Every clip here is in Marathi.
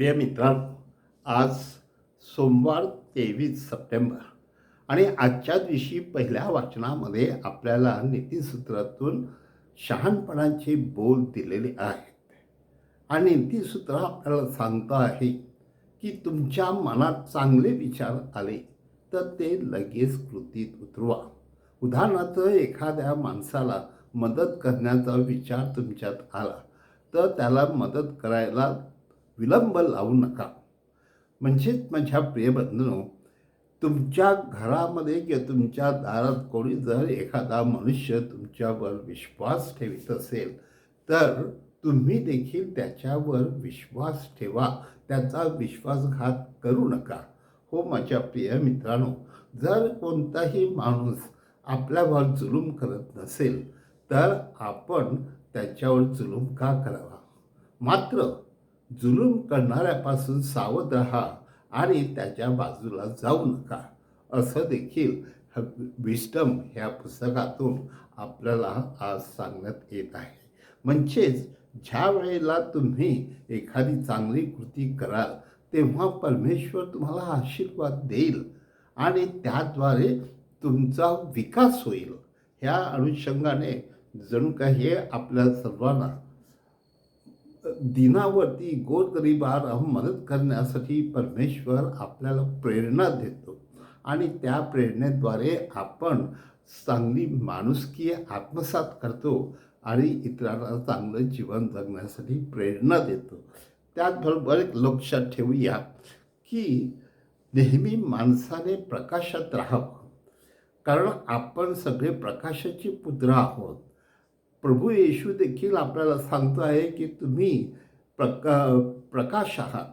प्रिय मित्रांनो आज सोमवार तेवीस सप्टेंबर आणि आजच्या दिवशी पहिल्या वाचनामध्ये आपल्याला नीतीसूत्रातून शहाणपणाचे बोल दिलेले आहेत. आणि नीतीसूत्र आपल्याला सांगतं आहे की तुमच्या मनात चांगले विचार आले तर ते लगेच कृतीत उतरवा. उदाहरणार्थ एखाद्या माणसाला मदत करण्याचा विचार तुमच्यात आला तर त्याला मदत करायला विलंब लावू नका. म्हणजेच माझ्या प्रियबंधनो तुमच्या घरामध्ये किंवा तुमच्या दारात कोणी जर एखादा मनुष्य तुमच्यावर विश्वास ठेवित असेल तर तुम्ही देखील त्याच्यावर विश्वास ठेवा. त्याचा विश्वासघात करू नका. हो माझ्या प्रिय मित्रांनो जर कोणताही माणूस आपल्यावर जुलूम करत नसेल तर आपण त्याच्यावर जुलूम का करावा? मात्र जुलूम करणाऱ्यापासून सावध राहा आणि त्याच्या बाजूला जाऊ नका. असं देखील विस्टम ह्या पुस्तकातून आपल्याला आज सांगण्यात येत आहे. म्हणजेच ज्या वेळेला तुम्ही एखादी चांगली कृती कराल तेव्हा परमेश्वर तुम्हाला आशीर्वाद देईल आणि त्याद्वारे तुमचा विकास होईल. ह्या अनुषंगाने जणू काही आपल्या सर्वांना दिनावरती गोरगरिबाला मदत करण्यासाठी परमेश्वर आपल्याला प्रेरणा देतो. आणि त्या प्रेरणेद्वारे आपण चांगली माणुसकी आत्मसात करतो आणि इतरांना चांगलं जीवन जगण्यासाठी प्रेरणा देतो. त्याचबरोबर एक लक्षात ठेवूया की नेहमी माणसाने प्रकाशात राहावं. कारण आपण सगळे प्रकाशाची पुत्र आहोत. प्रभू येशू देखील आपल्याला सांगतो आहे की तुम्ही प्रका प्रकाश आहात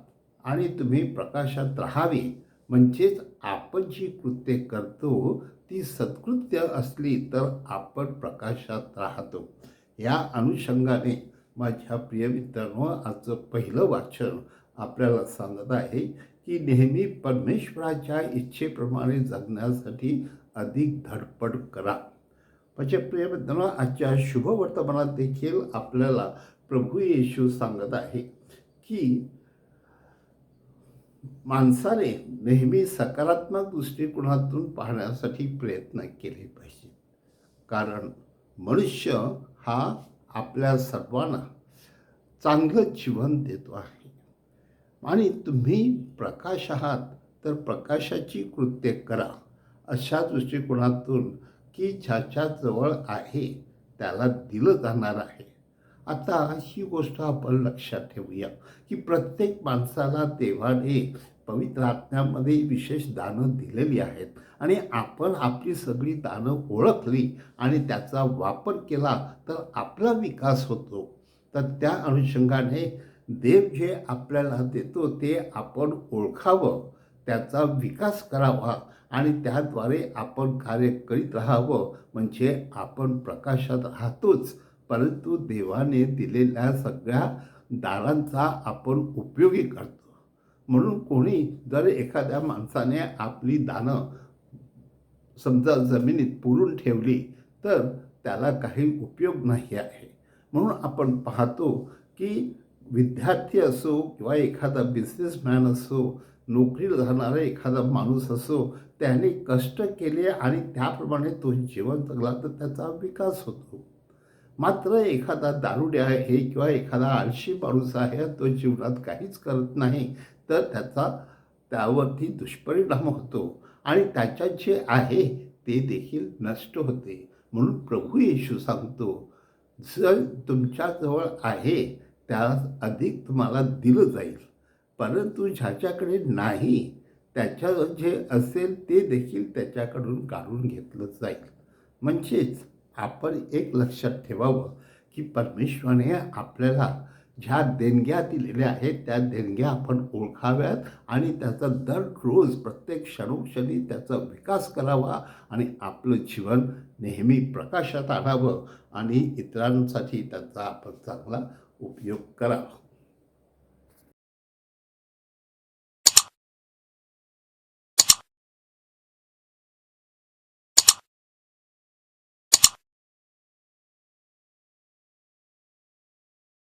आणि तुम्ही प्रकाशात राहावे. म्हणजेच आपण जी कृत्ये करतो ती सत्कृत्य असली तर आपण प्रकाशात राहतो. या अनुषंगाने माझ्या प्रिय मित्रांनो आजचं पहिलं वाचन आपल्याला सांगत आहे की नेहमी परमेश्वराच्या इच्छेप्रमाणे जगण्यासाठी अधिक धडपड करा. प्रियबद्दल प्रिय मित्रांनो आजच्या शुभवर्तमानात देखील आपल्याला प्रभू येशू सांगत आहे की माणसाने नेहमी सकारात्मक दृष्टिकोनातून पाहण्यासाठी प्रयत्न केले पाहिजे. कारण मनुष्य हा आपल्या सर्वांना चांगलं जीवन देतो आहे. आणि तुम्ही प्रकाश आहात तर प्रकाशाची कृत्य करा. अशा दृष्टिकोनातून की ज्याच्याजवळ आहे त्याला दिलं जाणार आहे. आता ही गोष्ट आपण लक्षात ठेवूया की प्रत्येक माणसाला देवाने पवित्र आत्म्यामध्ये विशेष दानं दिलेली आहेत आणि आपण आपली सगळी दानं ओळखली आणि त्याचा वापर केला तर आपला विकास होतो. तर त्या अनुषंगाने देव जे आपल्याला देतो ते आपण ओळखावं. त्याचा विकास करावा आणि त्याद्वारे आपण कार्य करीत राहावं. म्हणजे आपण प्रकाशात राहतोच. परंतु देवाने दिलेल्या सगळ्या दारांचा आपण उपयोगी करतो. म्हणून कोणी जर एखाद्या माणसाने आपली दानं समजा जमिनीत पुरून ठेवली तर त्याला काही उपयोग नाही आहे. म्हणून आपण पाहतो की विद्यार्थी असो किंवा एखादा बिझनेसमॅन असो नोकरीला जाणारा एखादा माणूस असो त्याने कष्ट केले आणि त्याप्रमाणे तो जीवन जगला तर त्याचा विकास होतो. मात्र एखादा दारुडे आहे किंवा एखादा आळशी माणूस आहे तो जीवनात काहीच करत नाही तर त्याचा त्यावरती दुष्परिणाम होतो आणि त्याच्यात जे आहे ते देखील नष्ट होते. म्हणून प्रभू येशू सांगतो जर तुमच्याजवळ आहे त्यास अधिक तुम्हाला दिलं जाईल. परंतु ज्याच्याकडे नाही त्याच्या जे असेल ते देखील त्याच्याकडून काढून घेतलं जाईल. म्हणजेच आपण एक लक्षात ठेवावं की परमेश्वराने आपल्याला ज्या देणग्या दिलेल्या आहेत त्या देणग्या आपण ओळखाव्यात आणि त्याचा दररोज प्रत्येक क्षणोक्षणी त्याचा विकास करावा आणि आपलं जीवन नेहमी प्रकाशात आणावं आणि इतरांसाठी त्याचा आपण चांगला उपयोग करावा.